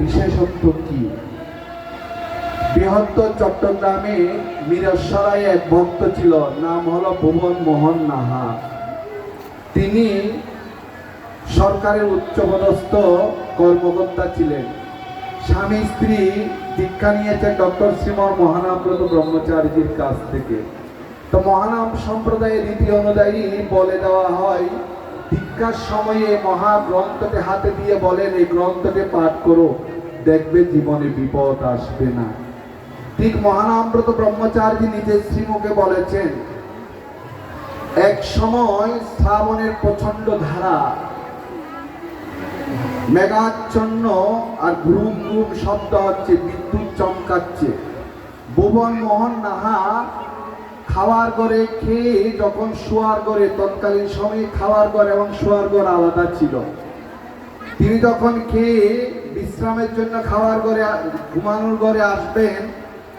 বিশেষত্ব কি? বৃহত্তর চট্টগ্রামে মিরসরাই এক ভক্ত ছিল, নাম হলো ভুবন মোহন নাহা। তিনি সরকারের উচ্চপদস্থ কর্মকর্তা ছিলেন। স্বামী, স্ত্রী দীক্ষা নিয়েছেন ডক্টর শ্রীমর মহানামব্রত ব্রহ্মচারীজির কাছ থেকে। তো মহানাম সম্প্রদায়ের রীতি অনুযায়ী বলে দেওয়া হয়, দীক্ষার সময়ে মহাগ্রন্থটি হাতে দিয়ে বলেন, এই গ্রন্থটি পাঠ করো। দেখবে জীবনে বিপদ আসবে না। ঠিক মহানামব্রত ব্রহ্মচারী নিজের শ্রীমুখে বলেছেন, এক সময় শ্রাবণের প্রচণ্ড ধারা, মেঘাচ্ছন্ন আর ঘুম ঘুম শব্দ হচ্ছে, বিদ্যুৎ চমকাচ্ছে। ভুবন মোহন নাহা খাওয়ার ঘরে খেয়ে যখন শোয়ার ঘরে, তৎকালীন সময়ে খাওয়ার ঘর এবং শোয়ার ঘর আলাদা ছিল। তিনি যখন খেয়ে বিশ্রামের জন্য খাওয়ার ঘরে ঘুমানোর ঘরে আসবেন,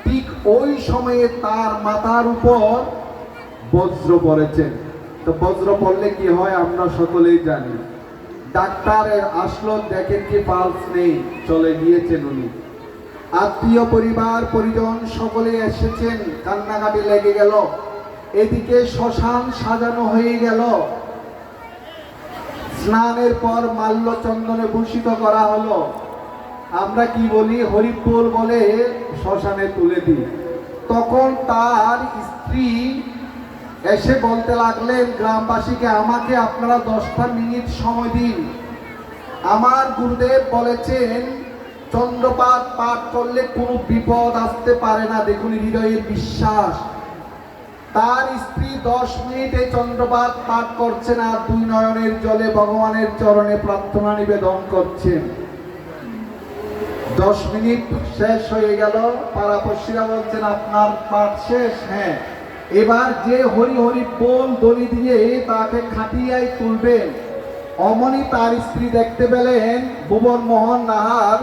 ঠিক ওই সময়ে তার মাথার উপর বজ্র পড়েছেন তো বজ্র পড়লে কি হয় আমরা সকলেই জানি। ডাক্তার আসলো, দেখেন কি পালস নেই, চলে গিয়েছেন উনি। আত্মীয় পরিবার, পরিজন সকলে এসেছেন, কান্নাকাটি লেগে গেল। এদিকে শ্মশান সাজানো হয়ে গেল। স্নানের পর মাল্য চন্দনে ভূষিত করা হলো। আমরা কি বলি? হরিপুর বলে শ্মশানে তুলে দিই। তখন তার স্ত্রী এসে বলতে লাগলেন, গ্রামবাসীকে আমাকে আপনারা দশটা মিনিট সময় দিন। আমার গুরুদেব বলেছেন, চন্দ্রপাত পাঠ করলে কোনো বিপদ আসতে পারে না। দেখুন, হৃদয়ের বিশ্বাস। তার স্ত্রী দশ মিনিটে চন্দ্রপাত পাঠ করছেন আর দুই নয়নের জলে ভগবানের চরণে প্রার্থনা নিবেদন করছেন। দশ মিনিট শেষ হয়ে গেল। পাড়াপড়শিরা বলছেন, আপনার পাঠ শেষ? হ্যাঁ। এবার যে হরি হরি বল দড়ি দিয়ে তাকে খাটিয়ায় তুলবেন। অমনি তার স্ত্রী দেখতে পেলেন ভুবন মোহন নাহার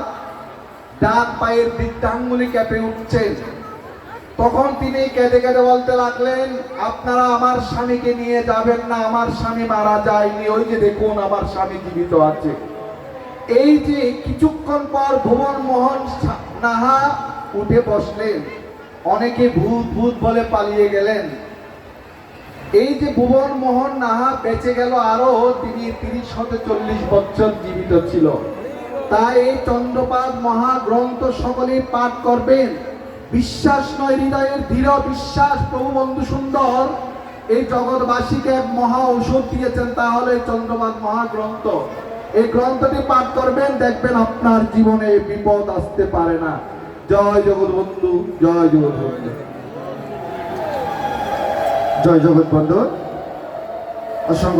ডান পায়ের বৃদ্ধাঙ্গুলি কেঁপে উঠছেন তখন তিনি কেঁদে কেঁদে বলতে লাগলেন, আপনারা আমার স্বামীকে নিয়ে যাবেন না, আমার স্বামী মারা যায়নি, ওই যে দেখুন আমার স্বামী জীবিত আছে। এই যে কিছুক্ষণ পর ভুবন মোহন নাহা উঠে বসলেন। অনেকে ভূত ভূত বলে পালিয়ে গেলেন। এই যে ভুবন মোহন নাহা বেঁচে গেল আরও তিনি তিরিশ হতে চল্লিশ বছর জীবিত ছিল। তাই এই চন্দ্রপাদ মহাগ্রন্থ সকলেই পাঠ করবেন। বিশ্বাস নয়, হৃদয়ের দৃঢ় বিশ্বাস, প্রভু বন্ধু সুন্দর। এই জগৎবাসীকে এক মহা ঔষধ দিয়েছেন তাহলে চন্দ্রপাদ মহাগ্রন্থ। এই গ্রন্থটি পাঠ করবেন, দেখবেন আপনার জীবনে বিপদ আসতে পারে না। জয় জগৎ বন্ধু, জয় জগৎ বন্ধু। জয় জগৎ বন্ধু। অসংখ্য